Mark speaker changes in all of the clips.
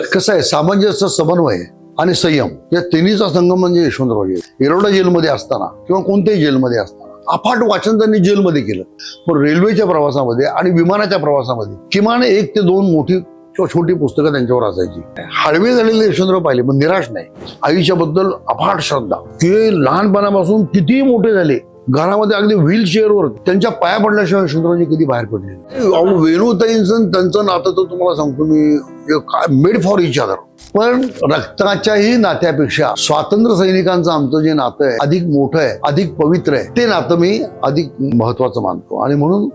Speaker 1: कसं आहे सामंजस्य समन्वय आणि संयम या तिन्हीचा संगम म्हणजे यशवंतराव येरवडा जेलमध्ये असताना किंवा कोणत्याही जेलमध्ये असताना अफाट वाचन त्यांनी जेलमध्ये केलं. पण रेल्वेच्या प्रवासामध्ये आणि विमानाच्या प्रवासामध्ये किमान एक ते दोन मोठी किंवा छोटी पुस्तकं त्यांच्यावर असायची. हळवे झालेले यशवंतराव पाहिले पण निराश नाही. आईच्या बद्दल अफाट श्रद्धा. ते लहानपणापासून कितीही मोठे झाले घरामध्ये अगदी व्हील चेअरवर त्यांच्या पाया पडल्याशिवाय यशवंतरावजी कधी बाहेर पडले अहो, वेणुताईंचं त्यांचं नातं तर तुम्हाला सांगतो मी मेड फॉर इच अदर पण रक्ताच्याही नात्यापेक्षा स्वातंत्र्य सैनिकांचं आमचं जे नातं आहे अधिक मोठं आहे अधिक पवित्र आहे ते नातं मी अधिक महत्वाचं मानतो. आणि म्हणून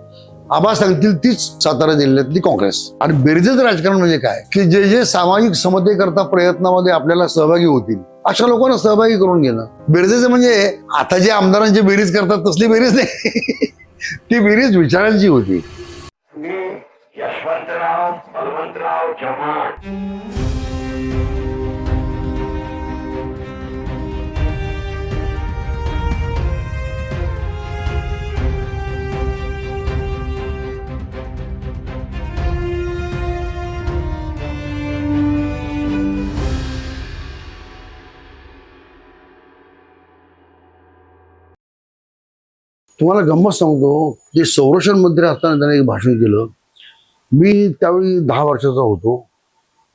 Speaker 1: आबा सांगतील तीच सातारा जिल्ह्यातली काँग्रेस. आणि बेरजेचं राजकारण म्हणजे काय? की जे जे सामाजिक समतेकरता प्रयत्नामध्ये आपल्याला सहभागी होतील अशा लोकांना सहभागी करून घेणं. बेरजेचं म्हणजे आता जे आमदारांची बेरीज करतात तसली बेरीज नाही. ती बेरीज विचारांची होती.
Speaker 2: मी यशवंतराव बलवंतराव चव्हाण.
Speaker 1: तुम्हाला गंमत सांगतो जे संरक्षण मंत्री असताना त्याने एक भाषण केलं. मी त्यावेळी दहा वर्षाचा होतो.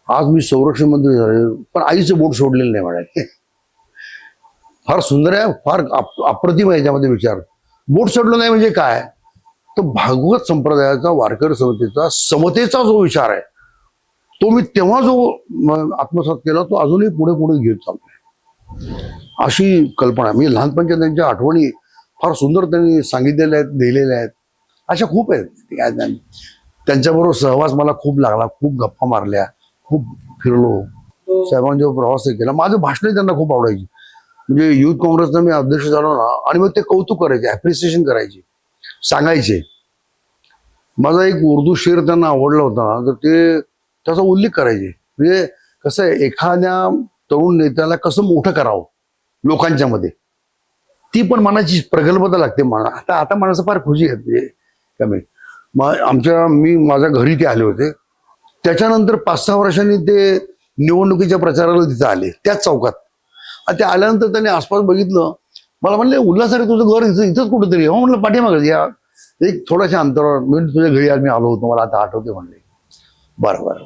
Speaker 1: आज मी संरक्षण मंत्री झाले पण आईचं बोट सोडलेलं नाही म्हणाले फार सुंदर आहे फार अप- अप्रतिम आहे याच्यामध्ये विचार. बोट सोडलं नाही म्हणजे काय? तर भागवत संप्रदायाचा वारकरी समतेचा समतेचा जो विचार आहे तो मी तेव्हा जो आत्मसात केला तो अजूनही पुढे पुढे घेत चालतोय अशी कल्पना मी म्हणजे लहानपणच्या त्यांच्या आठवणी फार सुंदर त्यांनी सांगितलेल्या आहेत लिहिलेल्या आहेत. अशा खूप आहेत. त्या- त्या- त्यांच्याबरोबर सहवास मला खूप लागला खूप गप्पा मारल्या खूप फिरलो. साहेबांच्या प्रवास केला माझं भाषणही त्यांना खूप आवडायची. म्हणजे युथ काँग्रेसचा मी अध्यक्ष झालो ना आणि मग ते कौतुक करायचे ॲप्रिसिएशन करायचे सांगायचे. माझा एक उर्दू शेर त्यांना आवडला होता ना तर ते त्याचा उल्लेख करायचे. म्हणजे कसं एखाद्या तरुण नेत्याला कसं मोठं करावं लोकांच्या मध्ये ती पण मनाची प्रगल्भता लागते. मला आता आता माणसं फार खुशी येते म्हणजे कमी. मग आमच्या मी माझ्या घरी ते आले होते. त्याच्यानंतर पाच सहा वर्षांनी ते निवडणुकीच्या प्रचाराला तिथे आले त्याच चौकात. आणि ते आल्यानंतर त्यांनी आसपास बघितलं. मला म्हणले उल्हास तुझं घर इथं इथंच कुठंतरी हो म्हणलं पाठीमागं या. एक थोड्याशा अंतरावर मी तुझ्या घरी आज मी आलो होतो मला आता आठवते म्हणले. बरं बरं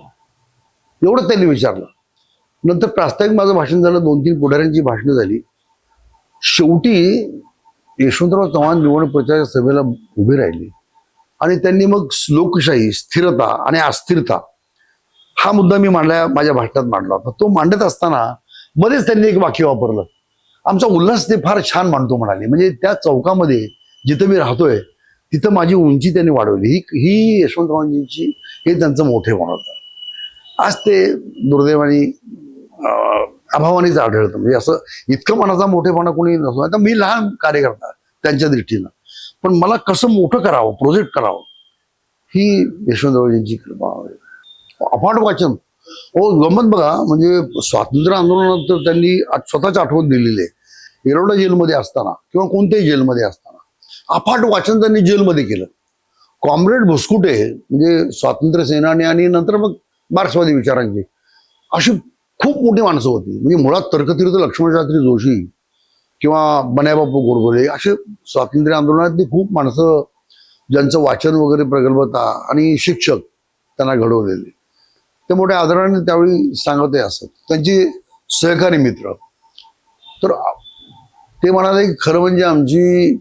Speaker 1: एवढंच त्यांनी विचारलं. नंतर प्रास्ताविक माझं भाषण झालं दोन तीन पुढाऱ्यांची भाषणं झाली. शेवटी यशवंतराव चव्हाण निवडणूक प्रचार सभेला उभे राहिले. आणि त्यांनी मग लोकशाही स्थिरता आणि अस्थिरता हा मुद्दा मी मांडला माझ्या भाषणात मांडला होता. तो मांडत असताना मध्येच त्यांनी एक वाक्य वापरलं. आमचा उल्हास ते फार छान मांडतो म्हणाले. म्हणजे त्या चौकामध्ये जिथं मी राहतोय तिथं माझी उंची त्यांनी वाढवली. ही ही यशवंतरावजींची हे त्यांचं मोठे होतं. आज ते दुर्दैवाने अभावानेच आढळतं. म्हणजे असं इतकं मनाचा मोठेपणा कोणी नसतो. आता मी लहान कार्यकर्ता त्यांच्या दृष्टीनं. पण मला कसं मोठं करावं प्रोजेक्ट करावं ही यशवंतरावजींची कृपा अफाट वाचन. हो गमत बघा. म्हणजे स्वातंत्र्य आंदोलनानंतर त्यांनी आठ- स्वतःच आठवण दिलेली आहे. येरवडा जेलमध्ये असताना किंवा कोणत्याही जेलमध्ये असताना अफाट वाचन त्यांनी जेलमध्ये केलं. कॉम्रेड भुसकुटे म्हणजे स्वातंत्र्य सेनानी आणि नंतर मग मार्क्सवादी विचारांची अशी खूप मोठी माणसं होती. म्हणजे मुळात तर्कतीर्थ लक्ष्मणशास्त्री जोशी किंवा बन्याबापू गोरगोले असे स्वातंत्र्य आंदोलनातली खूप माणसं ज्यांचं वाचन वगैरे प्रगल्भता आणि शिक्षक त्यांना घडवलेले. ते मोठ्या आदराने त्यावेळी सांगतही असत. त्यांची सहकारी मित्र. तर ते म्हणाले की खरं म्हणजे आमची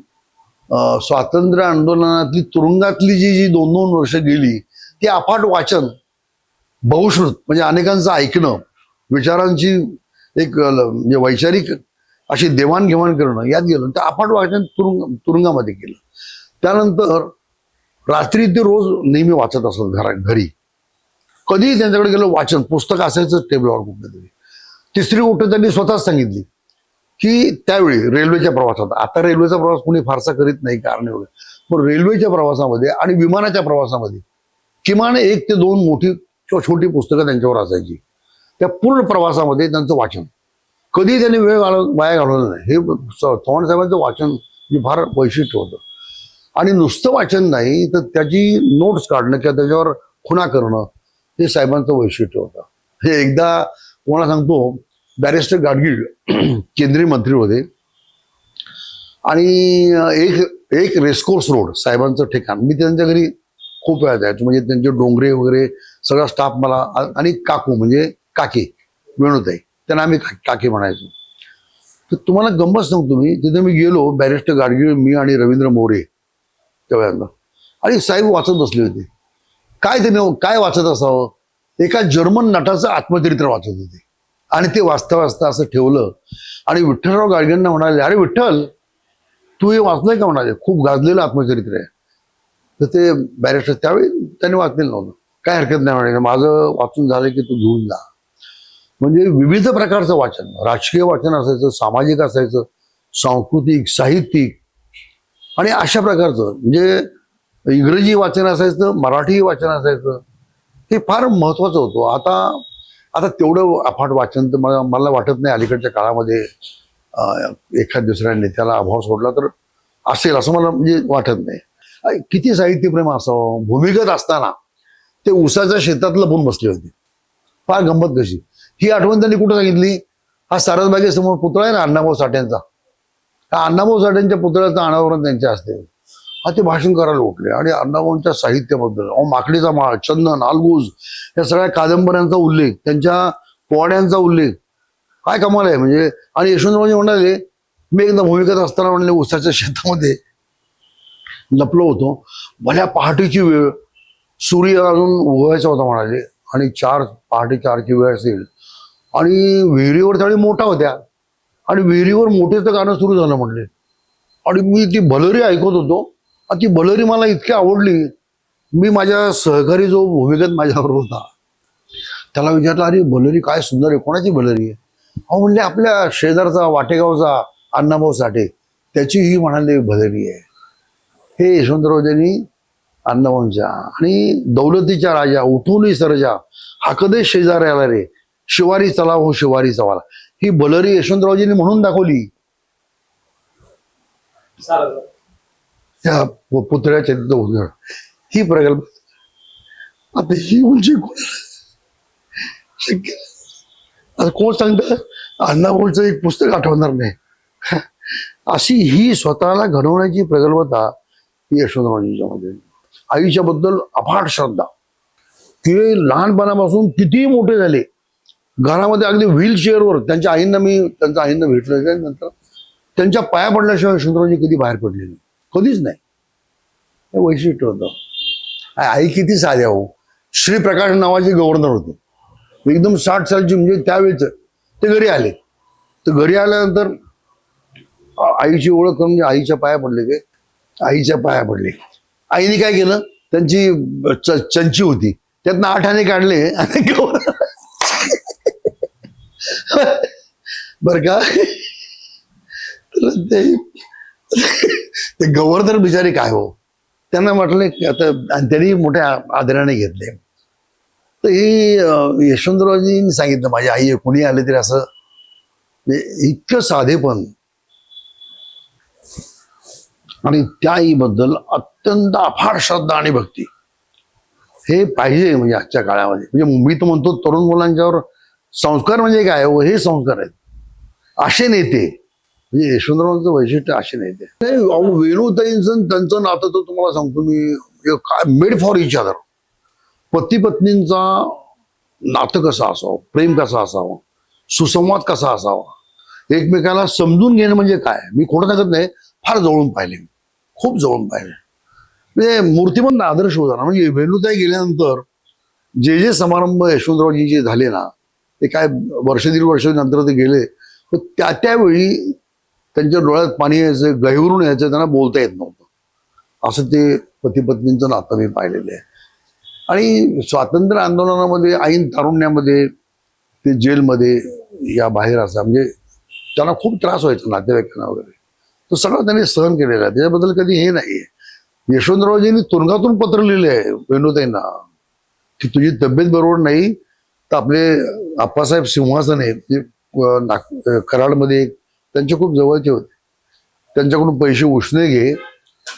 Speaker 1: स्वातंत्र्य आंदोलनातली तुरुंगातली जी जी दोन दोन वर्ष गेली ती अफाट वाचन बहुश्रुत म्हणजे अनेकांचं ऐकणं विचारांची एक म्हणजे वैचारिक अशी देवाणघेवाण करणं यात गेलं. तर अफाट वाचन तुरुंग तुरुंगामध्ये केलं. त्यानंतर रात्री ते रोज नेहमी वाचत असत घरा घरी. कधीही त्यांच्याकडे गेलं वाचन पुस्तक असायचं टेबलावर कुठलं तरी तिसरी गोष्ट त्यांनी स्वतःच सांगितली की त्यावेळी रेल्वेच्या प्रवासात आता रेल्वेचा प्रवास कोणी फारसा करीत नाही कारण एवढं. पण रेल्वेच्या प्रवासामध्ये आणि विमानाच्या प्रवासामध्ये किमान एक ते दोन मोठी किंवा छोटी पुस्तकं त्यांच्यावर असायची. त्या पूर्ण प्रवासामध्ये त्यांचं वाचन. कधी त्यांनी वेळ घालव वाया घालवलं नाही. हे च- चव्हाण साहेबांचं वाचन हे फार वैशिष्ट्य होतं. आणि नुसतं वाचन नाही तर त्याची नोट्स काढणं किंवा त्याच्यावर खुणा करणं हे साहेबांचं वैशिष्ट्य होतं. हे एकदा कोणाला सांगतो बॅरिस्टर गाडगीळ केंद्रीय मंत्री होते. आणि एक एक रेसकोर्स रोड साहेबांचं ठिकाण. मी त्यांच्या घरी खूप वेळा जायचो. म्हणजे त्यांचे डोंगरे वगैरे सगळा स्टाफ मला आणि काकू म्हणजे काकी वेणुताई त्यांना आम्ही का- काकी म्हणायचो. तर तुम्हाला गंमत सांगतो मी तिथे मी गेलो बॅरिस्टर गाडगीळ मी आणि रवींद्र मोरे त्या आणि साहेब वाचत बसले होते. काय त्याने काय वाचत असावं? एका जर्मन नटाचं आत्मचरित्र वाचत होते. आणि ते वाचता वाचता असं ठेवलं. आणि विठ्ठलराव गाडगेंना म्हणाले अरे विठ्ठल तू हे वाचलंय का? म्हणाले खूप गाजलेलं आत्मचरित्र आहे. तर ते बॅरिस्टर त्यावेळी त्यांनी वाचलेलं नव्हतं. काय हरकत नाही म्हणाले माझं वाचून झालं की तू घेऊन जा. म्हणजे विविध प्रकारचं वाचन. राजकीय वाचन असायचं सामाजिक असायचं सांस्कृतिक साहित्यिक. आणि अशा प्रकारचं म्हणजे इंग्रजी वाचन असायचं मराठी वाचन असायचं हे फार महत्वाचं होतं. आता आता तेवढं अफाट वाचन तर मला मला वाटत नाही अलीकडच्या काळामध्ये एखाद दुसऱ्या नेत्याला अभाव सोडला तर असेल असं मला म्हणजे वाटत नाही. किती साहित्यप्रेम असावं? भूमिगत असताना ते उसाच्या शेतात लपून बसले होते. फार गंमत कशी? ही आठवण त्यांनी कुठं सांगितली? हा सारसबागेसमोर पुतळा आहे ना अण्णाभाऊ साठ्यांचा हा अण्णाभाऊ साठ्यांच्या पुतळ्याचं अनावरण त्यांच्या असते हा ते भाषण करायला उठले आणि अण्णाभाऊंच्या साहित्याबद्दल अहो माकडीचा माळ चंदन आलगूज या सगळ्या कादंबऱ्यांचा उल्लेख त्यांच्या पोवाड्यांचा उल्लेख. काय कमाल आहे म्हणजे आणि यशवंतरावजी म्हणाले मी एकदा भूमिकेत असताना म्हणले उसाच्या शेतामध्ये लपलो होतो. भल्या पहाटेची वेळ सूर्य अजून उगवायचा होता म्हणाले आणि चार पहाटे चारची वेळ असेल आणि विहिरीवर त्यावेळी मोठा होत्या. आणि विहिरीवर मोठेचं गाणं सुरू झालं म्हणले आणि मी ती भलरी ऐकत होतो. आणि ती भलरी मला इतकी आवडली. मी माझ्या सहकारी जो भूमिगत माझ्याबरोबर होता त्याला विचारलं अरे भलरी काय सुंदर आहे. कोणाची भलरी आहे? अहो म्हणले आपल्या शेजारचा वाटेगावचा अण्णाभाऊ साठे. त्याची ही म्हणाले भलरी आहे. हे यशवंतरावजांनी अण्णाभाऊंच्या आणि दौलतीच्या राजा उठूनही सरजा हाकदे शेजारी आला रे शिवारी चला हो शिवारी चवाला. ही बलरी यशवंतरावजींनी म्हणून दाखवली. त्या पुतळ्याच्या तिथं ही प्रकल्प आता ही उंची शक्य आता कोण सांगतं? अण्णाभाऊचं एक पुस्तक आठवणार नाही. अशी ही स्वतःला घडवण्याची प्रगल्भता ही यशवंतरावजींच्या मध्ये. आईच्या बद्दल अफाट श्रद्धा. ते लहानपणापासून कितीही मोठे झाले? घरामध्ये अगदी व्हील चेअरवर त्यांच्या आईंना मी त्यांच्या आईंना भेटलं त्यानंतर त्यांच्या पाया पडल्याशिवाय यशवंतरावजी कधी बाहेर पडले नाही. कधीच नाही. हे वैशिष्ट्य होतं. आई किती साध्या हो. श्रीप्रकाश नावाचे गव्हर्नर होते. एकदम साठ सालची म्हणजे त्यावेळेच ते घरी आले. तर घरी आल्यानंतर आईची ओळख करून म्हणजे आईच्या पाया पडले ते आईच्या पाया पडले. आईने काय केलं? त्यांची च- चंची होती. त्यातनं आठ आणे काढले आणि गव्हर्नर बर का? तर ते ते गव्हर्नर बिचारी काय हो? त्यांना म्हटलं की आता त्यांनी मोठ्या आदराने घेतले. तर ही यशवंतरावजींनी सांगितलं माझी आई कोणी कुणी आले तरी असं म्हणजे इतकं साधेपण. आणि त्या आईबद्दल अत्यंत अफाट श्रद्धा आणि भक्ती. हे पाहिजे म्हणजे आजच्या काळामध्ये. म्हणजे मी तर म्हणतो तरुण मुलांच्यावर संस्कार म्हणजे काय? व हे संस्कार आहेत. असे नेते. म्हणजे यशवंतरावांचं वैशिष्ट्य असे नेते. नाही, अहो, वेणुताईंचं त्यांचं नातं तर तुम्हाला सांगतो मी काय मेड फॉर इच अदर पती पत्नींचा नातं कसं असावं? प्रेम कसं असावं? सुसंवाद कसा असावा? एकमेकाला समजून घेणं म्हणजे काय? मी खोटं सांगत नाही फार जवळून पाहिले खूप जवळून पाहिले. म्हणजे मूर्तिमंत आदर्श होता म्हणजे वेणुताई गेल्यानंतर जे जे समारंभ यशवंतरावजी जे झाले ना ते काय वर्ष दीड वर्ष नंतर ते गेले. तर त्या त्यावेळी त्यांच्या डोळ्यात पाणी यायचं गहिवरून यायचं त्यांना बोलता येत नव्हतं. असं ते पती पत्नींचं नातं मी पाहिलेलं आहे. आणि स्वातंत्र्य आंदोलनामध्ये ऐन तारुण्यामध्ये ते जेलमध्ये या बाहेर असा म्हणजे त्यांना खूप त्रास व्हायचा नातेवाईकांना वगैरे. तो सगळं त्यांनी सहन केलेला आहे. त्याच्याबद्दल कधी हे नाही यशवंतरावजींनी तुरुंगातून पत्र लिहिले आहे वेणुताईंना. की तुझी तब्येत बरोबर नाही तर आपले आप्पासाहेब सिंहासन आहेत जे नाग कराडमध्ये त्यांचे खूप जवळचे होते. त्यांच्याकडून पैसे उष्णे घे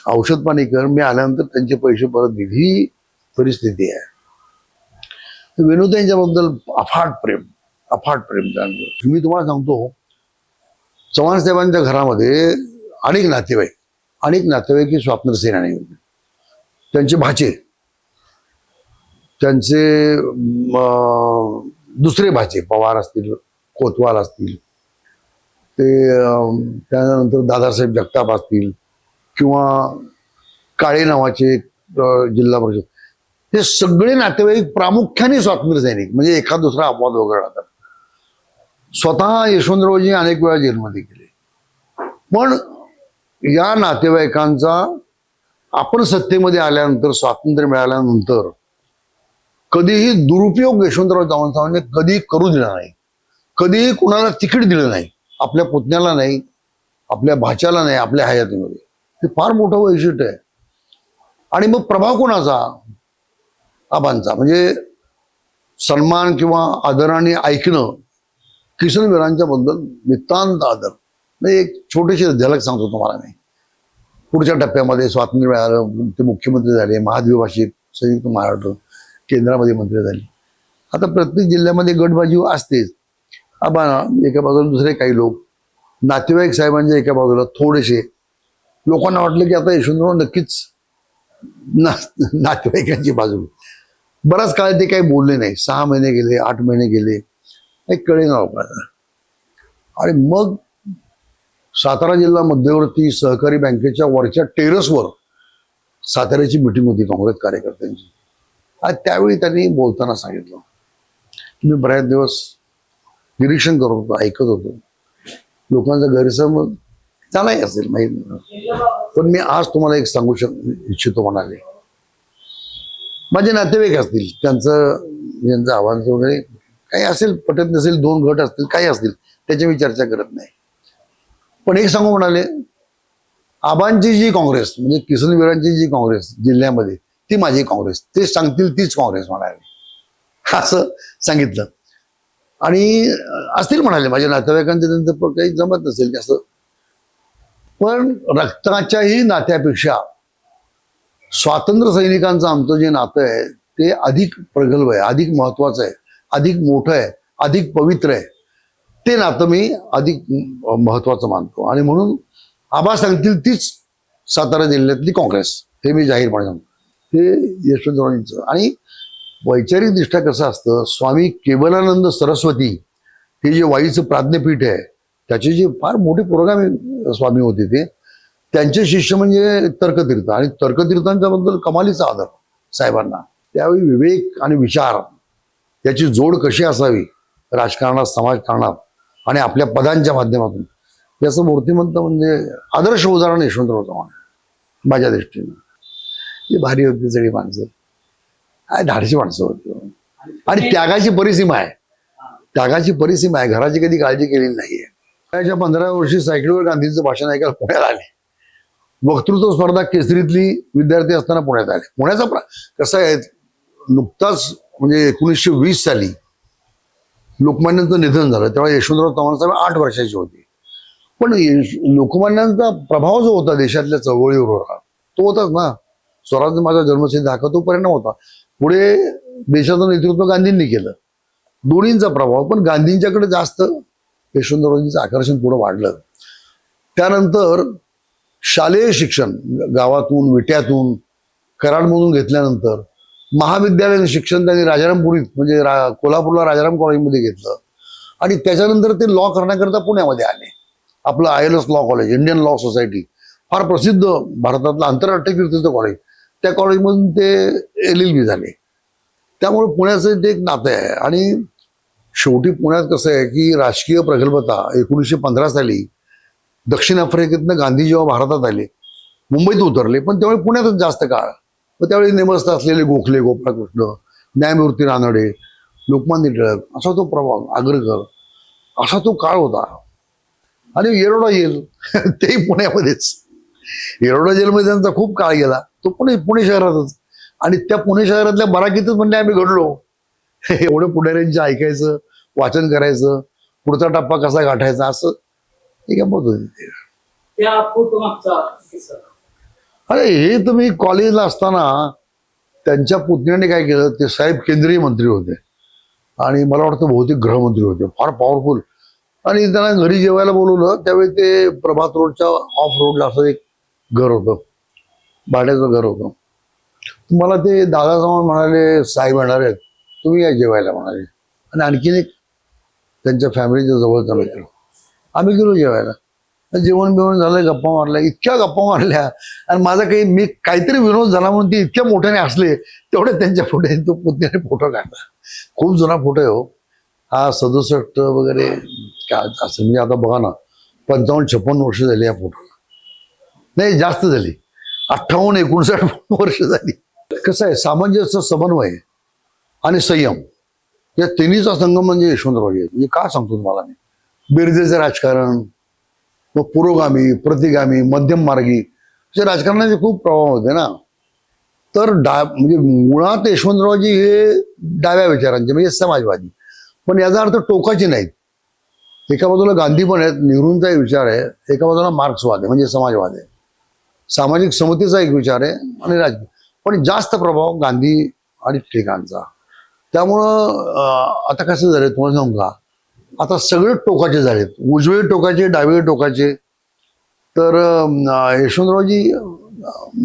Speaker 1: औषध पाणी कर मी आल्यानंतर त्यांचे पैसे परत दिली ही परिस्थिती आहे. विनोद यांच्याबद्दल अफाट प्रेम अफाट प्रेम त्यांचं मी तुम्हाला सांगतो चव्हाण साहेबांच्या घरामध्ये अनेक नातेवाईक अनेक नातेवाईक हे स्वातंत्र्य सेनानी होते. त्यांचे भाचे त्यांचे दुसरे भाचे पवार असतील कोतवाल असतील ते त्यानंतर दादासाहेब जगताप असतील किंवा काळे नावाचे जिल्हा परिषद. हे सगळे नातेवाईक प्रामुख्याने स्वातंत्र्य सैनिक म्हणजे एखाद दुसरा अपवाद वगैरे राहतात. स्वतः यशवंतरावजी अनेक वेळा जेलमध्ये गेले. पण या नातेवाईकांचा आपण सत्तेमध्ये आल्यानंतर स्वातंत्र्य मिळाल्यानंतर कधीही दुरुपयोग यशवंतराव चव्हाण साहेबांनी कधी करू दिला नाही. कधीही कुणाला तिकीट दिलं नाही. आपल्या पुतण्याला नाही आपल्या भाच्याला नाही आपल्या हयातीमध्ये. हे फार मोठं वैशिष्ट्य आहे. आणि मग प्रभाव कोणाचा? आबांचा. म्हणजे सन्मान किंवा आदराने ऐकणं किशनवीरांच्या बद्दल नितांत आदर. म्हणजे एक छोटीशी झलक सांगतो तुम्हाला मी. पुढच्या टप्प्यामध्ये स्वातंत्र्य मिळालं ते मुख्यमंत्री झाले महाद्विभाषिक संयुक्त महाराष्ट्र. केंद्रामध्ये मंत्री झाले. आता प्रत्येक जिल्ह्यामध्ये गटबाजी असतेच. आबा एका बाजूला दुसरे काही लोक नातेवाईक साहेबांच्या एका बाजूला थोडेसे. लोकांना वाटलं की आता यशवंतराव नक्कीच ना नातेवाईकांची बाजू बराच काळ ते काही बोलले नाही. सहा महिने गेले आठ महिने गेले. काही कळे ना लोकांना. आणि मग सातारा जिल्हा मध्यवर्ती सहकारी बँकेच्या वरच्या टेरसवर साताऱ्याची मिटिंग होती काँग्रेस कार्यकर्त्यांची. त्यावेळी त्यांनी बोलताना सांगितलं. मी बऱ्याच दिवस निरीक्षण करत होतो ऐकत होतो. लोकांचा गैरसमज त्यालाही असेल माहीत पण मी आज तुम्हाला एक सांगू शक इच्छितो म्हणाले. माझे नातेवाईक असतील त्यांचं यांचं आव्हान वगैरे काही असेल पटत नसेल दोन गट असतील काही असतील त्याची मी चर्चा करत नाही. पण एक सांगू म्हणाले आबांची जी काँग्रेस म्हणजे किसनवीरांची जी काँग्रेस जिल्ह्यामध्ये ती माझी काँग्रेस. ते सांगतील तीच काँग्रेस म्हणाले. असं सांगितलं. आणि असतील म्हणाले माझ्या नातेवाईकांचे त्यांचं पण काही जमत नसेल असं. पण रक्ताच्याही नात्यापेक्षा स्वातंत्र्य सैनिकांचं आमचं जे नातं आहे ते अधिक प्रगल्भ आहे अधिक महत्वाचं आहे अधिक मोठं आहे अधिक पवित्र आहे. ते नातं मी अधिक महत्वाचं मानतो. आणि म्हणून आबा सांगतील तीच सातारा जिल्ह्यातली काँग्रेस हे मी जाहीरपणे सांगतो. हे यशवंतरावांचं. आणि वैचारिक दृष्ट्या कसं असतं स्वामी केवलानंद सरस्वती हे जे वाईचं प्राज्ञपीठ आहे त्याचे जे फार मोठे पुरोगामी स्वामी होते ते त्यांचे शिष्य म्हणजे तर्कतीर्थ. आणि तर्कतीर्थांच्या बद्दल कमालीचा आदर साहेबांना. त्यावेळी विवेक आणि विचार याची जोड कशी असावी राजकारणात समाजकारणात आणि आपल्या पदांच्या माध्यमातून याचं मूर्तिमंत म्हणजे आदर्श उदाहरण यशवंतराव चव्हाण माझ्या दृष्टीनं. भारी होती सगळी माणसं. काय धाडशी माणसं होती आणि त्यागाची परिसीमा आहे. त्यागाची परिसीमा आहे. घराची कधी काळजी केलेली नाहीये. त्याच्या पंधरा वर्षी सायकलीवर गांधींचं भाषण ऐकायला पुण्यात आले. वक्तृत्व स्पर्धा केसरीतली विद्यार्थी असताना पुण्यात आले. पुण्याचा प्र- कसं आहे नुकताच म्हणजे एकोणीसशे वीस साली लोकमान्यांचं निधन झालं. तेव्हा यशवंतराव चव्हाण साहेब आठ वर्षाचे होते. पण लोकमान्यांचा प्रभाव जो होता देशातल्या चळवळीवर तो होताच ना. स्वराज्य माझा जन्मसिद्ध हक्क तो परिणाम होता. पुढे देशाचं नेतृत्व गांधींनी केलं. दोन्हींचा प्रभाव पण गांधींच्याकडे जास्त यशवंतरावजींचं आकर्षण पुढे वाढलं. त्यानंतर शालेय शिक्षण गावातून विट्यातून कराडमधून घेतल्यानंतर महाविद्यालयीन शिक्षण त्यांनी राजारामपुरीत म्हणजे रा कोल्हापूरला राजाराम कॉलेजमध्ये घेतलं. आणि त्याच्यानंतर ते लॉ करण्याकरता पुण्यामध्ये आले. आपलं I L S law college Indian law society फार प्रसिद्ध भारतातलं आंतरराष्ट्रीय कीर्तीचं कॉलेज त्या कॉलेजमधून ते एल एल बी झाले. त्यामुळे पुण्याचं ते एक नातं आहे आणि शेवटी पुण्यात कसं आहे की राजकीय प्रगल्भता एकोणीसशे पंधरा साली दक्षिण आफ्रिकेतनं गांधी जेव्हा भारतात आले मुंबईत उतरले पण त्यावेळी पुण्यातच जास्त काळ. मग त्यावेळी नेमस्त असलेले गोखले गोपाळकृष्ण न्यायमूर्ती रानडे लोकमान्य टिळक असा तो प्रभाव आग्रकर असा तो काळ होता. आणि येरोडा जेल तेही पुण्यामध्येच. येरोडा जेलमध्ये त्यांचा खूप काळ गेला. तो पुणे पुणे शहरातच. आणि त्या पुणे शहरातल्या बराकीतच म्हणजे आम्ही घडलो. एवढं पुढाऱ्यांचं ऐकायचं वाचन करायचं पुढचा टप्पा कसा गाठायचा असं एक गंमत होती ते.
Speaker 3: त्या फोटो मागचा किस्सा.
Speaker 1: अरे हे तुम्ही कॉलेजला असताना त्यांच्या पुतण्याने काय केलं ते साहेब केंद्रीय मंत्री होते. आणि मला वाटतं बहुतेक गृहमंत्री होते फार पॉवरफुल आणि त्यांना घरी जेवायला बोलवलं त्यावेळी ते प्रभात रोडच्या ऑफ रोडला असं एक घर होतं. भाड्याचं घर होतं. मला ते दादासमोर म्हणाले साहेब येणार आहेत तुम्ही या जेवायला म्हणाले. आणि आणखीन एक त्यांच्या फॅमिलीच्या जवळचा मित्र. आम्ही गेलो जेवायला. जेवण बिवण झालं गप्पा मारल्या इतक्या गप्पा मारल्या. आणि माझा काही मी काहीतरी विनोद झाला म्हणून ते इतक्या मोठ्याने असले तेवढे त्यांच्या फोटो तो पुतण्याने फोटो काढला. खूप जुना फोटो आहे हो. हा सदुसष्ट वगैरे काय असं म्हणजे आता बघा ना पंचावन्न छप्पन्न वर्ष झाली या फोटोला. नाही जास्त झाली. अठ्ठावन्न एकोणसाठ वर्ष झाली. कसं आहे सामंजस्य समन्वय आणि संयम या तिन्हीचा संगम म्हणजे यशवंतरावजी म्हणजे का सांगतो तुम्हाला मी? बिरजेचं राजकारण मग पुरोगामी प्रतिगामी मध्यम मार्गी असे राजकारणाचे खूप प्रभाव होते ना. तर डा म्हणजे मुळात यशवंतरावजी हे डाव्या विचारांचे म्हणजे समाजवादी. पण याचा अर्थ टोकाचे नाहीत. एका बाजूला गांधी पण आहेत नेहरूंचाही विचार आहे एका बाजूला मार्क्सवाद आहे म्हणजे समाजवाद आहे. सामाजिक समतेचा एक विचार आहे आणि राजकीय. पण जास्त प्रभाव गांधी आणि टिळकांचा. त्यामुळं आता कसं झालं तुम्हाला सांगू का? आता सगळे टोकाचे झालेत. उजवे टोकाचे डावे टोकाचे. तर यशवंतरावजी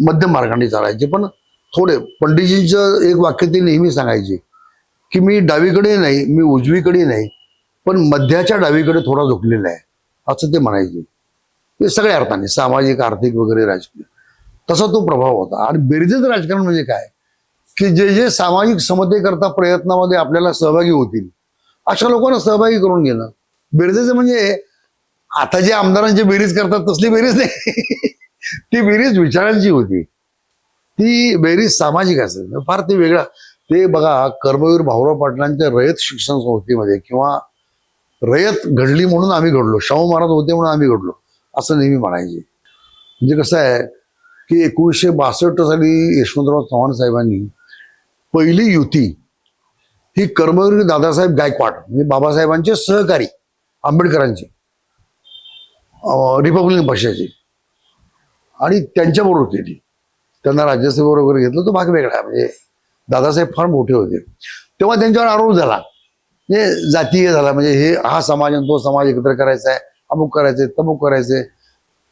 Speaker 1: मध्यम मार्गाने चालायचे. पण थोडे पंडितजींचं एक वाक्य ते नेहमी सांगायचे की मी डावीकडे नाही मी उजवीकडे नाही पण मध्याच्या डावीकडे थोडा झोपलेला आहे. असं ते म्हणायचे. ते सगळ्या अर्थाने सामाजिक आर्थिक वगैरे राजकीय. तसा तो प्रभाव होता. आणि बेरजेच राजकारण म्हणजे काय? की जे जे सामाजिक समतेकरता प्रयत्नामध्ये आपल्याला सहभागी होतील अशा लोकांना सहभागी करून घेणं. बेरजेचं म्हणजे आता जे आमदारांची बेरीज करतात तसली बेरीज नाही. ती बेरीज विचारांची होती. ती बेरीज सामाजिक असेल. फार ते वेगळा ते बघा कर्मवीर भाऊराव पाटलांच्या रयत शिक्षण संस्थेमध्ये किंवा रयत घडली म्हणून आम्ही घडलो. शाहू महाराज होते म्हणून आम्ही घडलो. असं नेहमी म्हणायचे. म्हणजे कसं आहे की एकोणीसशे बासष्ट साली यशवंतराव चव्हाण साहेबांनी पहिली युती ही कर्मवीर दादासाहेब गायकवाड म्हणजे बाबासाहेबांचे सहकारी आंबेडकरांचे रिपब्लिकन पक्षाचे. आणि त्यांच्याबरोबर होती ती. त्यांना राज्यसभेवर वगैरे घेतलं तो भाग वेगळा म्हणजे दादासाहेब फार मोठे होते. तेव्हा त्यांच्यावर आरोप झाला. म्हणजे जातीय झाला. म्हणजे हे हा समाज आणि तो समाज एकत्र करायचा आहे. अमुक करायचे तमुक करायचे.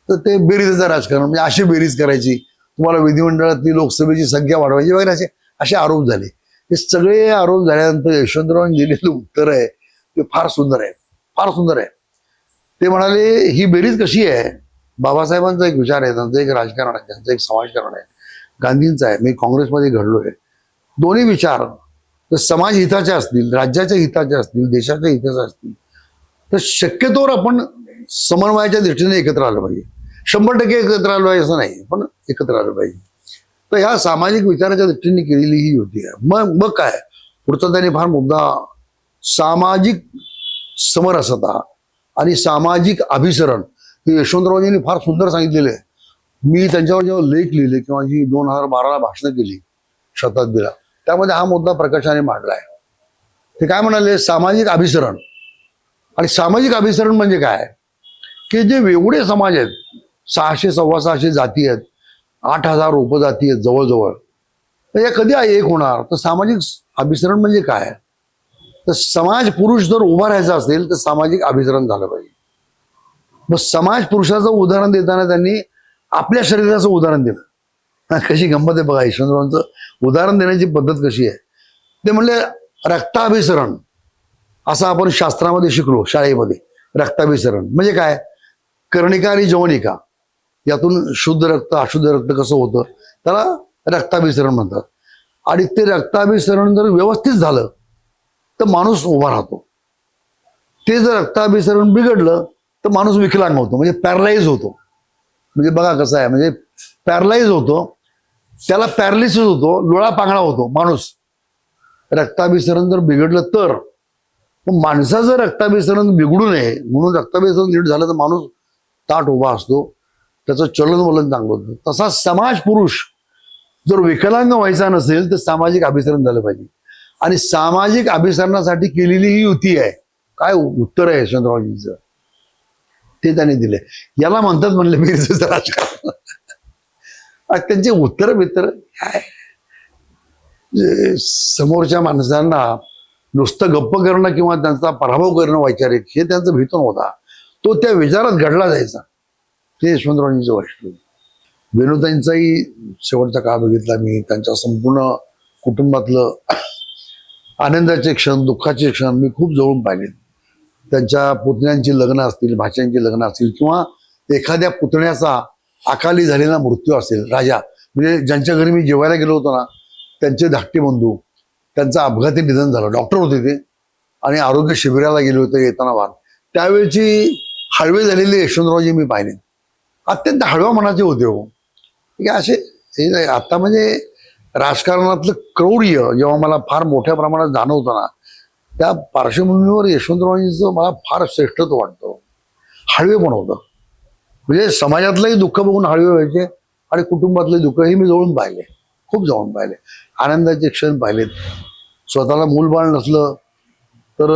Speaker 1: तर ते बेरीजचं राजकारण म्हणजे अशी बेरीज करायची. तुम्हाला विधिमंडळातली लोकसभेची संख्या वाढवायची वगैरे असे असे आरोप झाले. हे सगळे आरोप झाल्यानंतर यशवंतरावांनी दिलेलं उत्तर आहे ते फार सुंदर आहे. फार सुंदर आहे. ते म्हणाले ही बेरीज कशी आहे? बाबासाहेबांचा एक विचार आहे त्यांचं एक राजकारण आहे त्यांचं एक समाजकारण आहे. गांधींचा आहे. मी काँग्रेसमध्ये घडलोय. दोन्ही विचार तर समाज हिताचे असतील राज्याच्या हिताचे असतील देशाच्या हिताचे असतील तर शक्यतोवर आपण समन्वयाच्या दृष्टीने एकत्र आलं पाहिजे. शंभर टक्के एकत्र आलो आहे असं नाही पण एकत्र आलं पाहिजे. तर ह्या सामाजिक विचाराच्या दृष्टीने केलेली ही युती आहे. मग मग काय? पुढचा त्यांनी फार मुद्दा सामाजिक समरसता आणि सामाजिक अभिसरण हे यशवंतरावजींनी फार सुंदर सांगितलेलं आहे. मी त्यांच्यावर जेव्हा लेख लिहिले किंवा जी दोन हजार बाराला भाषणं केली शताब्दीला त्यामध्ये हा मुद्दा प्रकाशाने मांडला आहे ते काय म्हणाले? सामाजिक अभिसरण. आणि सामाजिक अभिसरण म्हणजे काय? की जे वेगळे समाज आहेत सहाशे सव्वा सहाशे जाती आहेत आठ हजार उपजाती आहेत जवळजवळ तर या कधी एक होणार? तर सामाजिक अभिसरण म्हणजे काय? तर समाज पुरुष जर उभा राहायचा असेल तर सामाजिक अभिसरण झालं पाहिजे. मग समाज पुरुषाचं उदाहरण देताना त्यांनी आपल्या शरीराचं उदाहरण दिलं. कशी गंमत आहे बघा यशवंतरावांचं. उदाहरण देण्याची पद्धत कशी आहे? ते म्हणले रक्ताभिसरण. असं आपण शास्त्रामध्ये शिकलो शाळेमध्ये. रक्ताभिसरण. म्हणजे काय? कर्णिका आणि जवनिका. यातून शुद्ध रक्त अशुद्ध रक्त कसं होतं? त्याला रक्ताभिसरण म्हणतात. आणि ते रक्ताभिसरण जर व्यवस्थित झालं तर माणूस उभा राहतो. ते जर रक्ताभिसरण बिघडलं तर माणूस विकलांग होतो म्हणजे पॅरलाईज होतो. म्हणजे बघा कसं आहे म्हणजे पॅरलाइज होतो त्याला पॅरलिसिस होतो लोळा पांगळा होतो माणूस. रक्ताभिसरण जर बिघडलं तर मग माणसाचं रक्ताभिसरण बिघडू नये म्हणून रक्ताभिसरण नीट झालं तर माणूस ताट उभा असतो त्याचं चलनवलन चांगलं होतं तसा समाज पुरुष जर विकलांग व्हायचा नसेल तर सामाजिक अभिसरण झालं पाहिजे. आणि सामाजिक अभिसरणासाठी केलेली ही युती आहे. काय उत्तर आहे यशवंतरावजींचं ते त्यांनी दिले याला म्हणतात म्हणले मिरजेचं राजकारण. त्यांचे उत्तर बित्तर काय? समोरच्या माणसांना नुसतं गप्प करणं किंवा त्यांचा पराभव करणं वैचारिक हे त्यांचं भीतून होता. तो त्या विचारात घडला जायचा. ते यशवंतरावांचं वैशिष्ट्य विनोदांचाही शेवटचा काळ बघितला मी. त्यांच्या संपूर्ण कुटुंबातलं आनंदाचे क्षण दुःखाचे क्षण मी खूप जवळून पाहिले. त्यांच्या पुतण्यांची लग्न असतील भाच्यांची लग्न असतील किंवा एखाद्या पुतण्याचा अकाली झालेला मृत्यू असेल राजा. म्हणजे ज्यांच्या घरी मी जेवायला गेलो होतो ना त्यांचे धाकटे बंधू त्यांचं अपघाती निधन झालं. डॉक्टर होते ते. आणि आरोग्य शिबिराला गेले होते येताना वाद त्यावेळची हळवे झालेले यशवंतरावजी मी पाहिले. अत्यंत हळव्या मनाचे होते हो. ठीक आहे असे हे नाही, आता म्हणजे राजकारणातलं क्रौर्य जेव्हा मला फार मोठ्या प्रमाणात जाणवतं ना त्या पार्श्वभूमीवर यशवंतरावांचं मला फार श्रेष्ठत्व वाटतं. हळवे पण होतं. म्हणजे समाजातलंही दुःख बघून हळवे व्हायचे आणि कुटुंबातलं दुःख हे मी जवळून पाहिले. खूप जवळून पाहिले. आनंदाचे क्षण पाहिलेत. स्वतःला मूलबाळ नसलं तर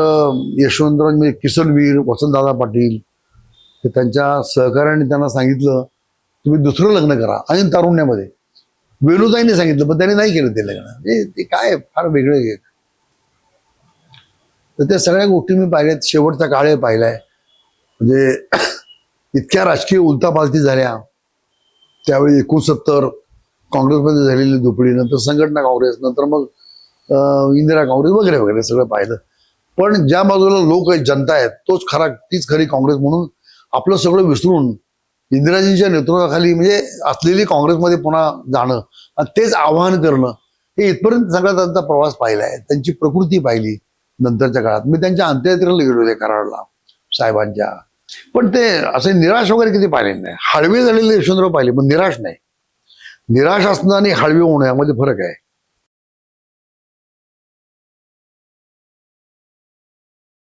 Speaker 1: यशवंतराव म्हणजे किसनवीर वसंतदादा पाटील हे त्यांच्या सहकार्याने त्यांना सांगितलं तुम्ही दुसरं लग्न करा. आणि तारुण्यामध्ये. वेणुताईने सांगितलं पण त्यांनी नाही केलं ते लग्न. ते काय फार वेगळं एक तर त्या सगळ्या गोष्टी मी पाहिल्यात शेवटचा काळ पाहिलाय. म्हणजे इतक्या राजकीय उलतापालती झाल्या. त्यावेळी एकोणसत्तर काँग्रेसमध्ये झालेली दुपडी नंतर संघटना काँग्रेस नंतर मग इंदिरा काँग्रेस वगैरे वगैरे सगळं पाहिलं. पण ज्या बाजूला लोक आहेत जनता आहेत तोच खरा तीच खरी काँग्रेस म्हणून आपलं सगळं विसरून इंदिराजींच्या नेतृत्वाखाली म्हणजे असलेली काँग्रेसमध्ये पुन्हा जाणं आणि तेच आव्हान करणं हे इथपर्यंत सगळा त्यांचा प्रवास पाहिला आहे. त्यांची प्रकृती पाहिली नंतरच्या काळात. मी त्यांच्या अंत्ययात्रेला गेलो होते कराडला साहेबांच्या. पण ते असे निराश वगैरे किती पाहिले नाही. हळवे झालेले यशवंतराव पाहिले पण निराश नाही. निराश असणं आणि हळवे होणं यामध्ये फरक आहे.